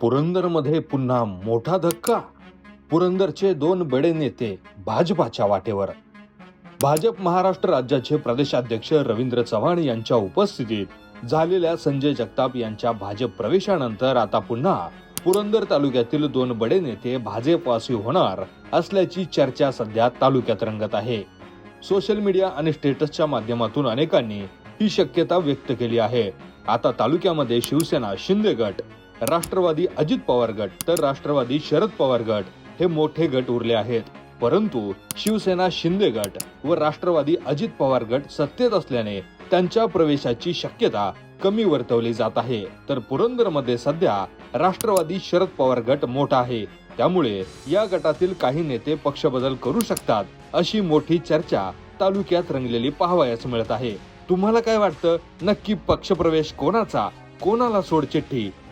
पुरंदरमध्ये पुन्हा मोठा धक्का. पुरंदरचे दोन बडे नेते भाजपाच्या वाटेवर. भाजप महाराष्ट्र राज्याचे प्रदेशाध्यक्ष रवींद्र चव्हाण यांच्या उपस्थितीत झालेल्या संजय जगताप यांच्या भाजप प्रवेशानंतर आता पुन्हा पुरंदर तालुक्यातील दोन बडे नेते भाजपवासी होणार असल्याची चर्चा सध्या तालुक्यात रंगत आहे. सोशल मीडिया आणि स्टेटसच्या माध्यमातून अनेकांनी ही शक्यता व्यक्त केली आहे. आता तालुक्यामध्ये शिवसेना शिंदे गट राष्ट्रवादी अजित पवार गट तर राष्ट्रवादी शरद पवार गट हे मोठे गट उरले आहेत. परंतु शिवसेना शिंदे गट व राष्ट्रवादी अजित पवार गट सत्तेत असल्याने त्यांच्या प्रवेशाची शक्यता कमी वर्तवली जात आहे. तर पुरंदरमध्ये सध्या राष्ट्रवादी शरद पवार गट मोठा आहे. त्यामुळे या गटातील काही नेते पक्षबदल करू शकतात अशी मोठी चर्चा तालुक्यात रंगलेली पाहावयास मिळत आहे. तुम्हाला काय वाटतं? नक्की पक्षप्रवेश कोणाचा? कोणाला सोडचिठ्ठी?